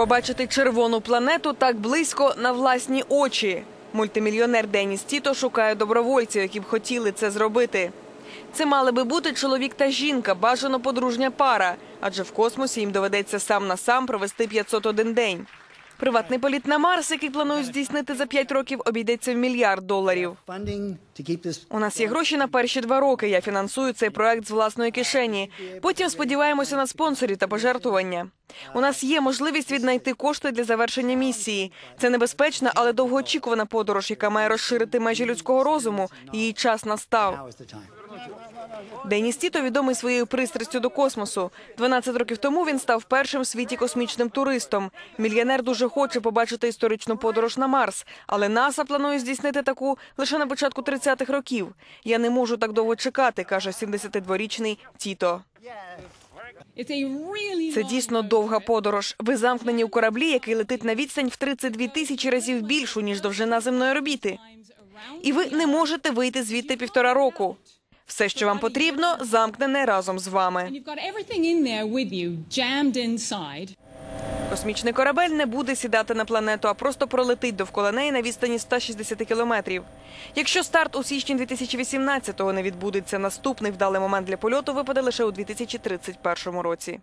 Побачити червону планету так близько на власні очі. Мультимільйонер Деніс Тіто шукає добровольців, які б хотіли це зробити. Це мали би бути чоловік та жінка, бажано подружня пара, адже в космосі їм доведеться сам на сам провести 501 день. Приватний політ на Марс, який планують здійснити за 5 років, обійдеться в мільярд доларів. У нас є гроші на перші два роки. Я фінансую цей проект з власної кишені. Потім сподіваємося на спонсорів та пожертвування. У нас є можливість віднайти кошти для завершення місії. Це небезпечна, але довгоочікувана подорож, яка має розширити межі людського розуму. Її час настав. Деніс Тіто відомий своєю пристрастю до космосу. 12 років тому він став першим в світі космічним туристом. Мільйонер дуже хоче побачити історичну подорож на Марс, але НАСА планує здійснити таку лише на початку 30-х років. Я не можу так довго чекати, каже 72-річний Тіто. Це дійсно довга подорож. Ви замкнені у кораблі, який летить на відстань в 32 тисячі разів більшу ніж довжина земної орбіти. І ви не можете вийти звідти півтора року. Все, що вам потрібно, замкнене разом з вами. Космічний корабель не буде сідати на планету, а просто пролетить довкола неї на відстані 160 кілометрів. Якщо старт у січні 2018-го не відбудеться, наступний вдалий момент для польоту випаде лише у 2031 році.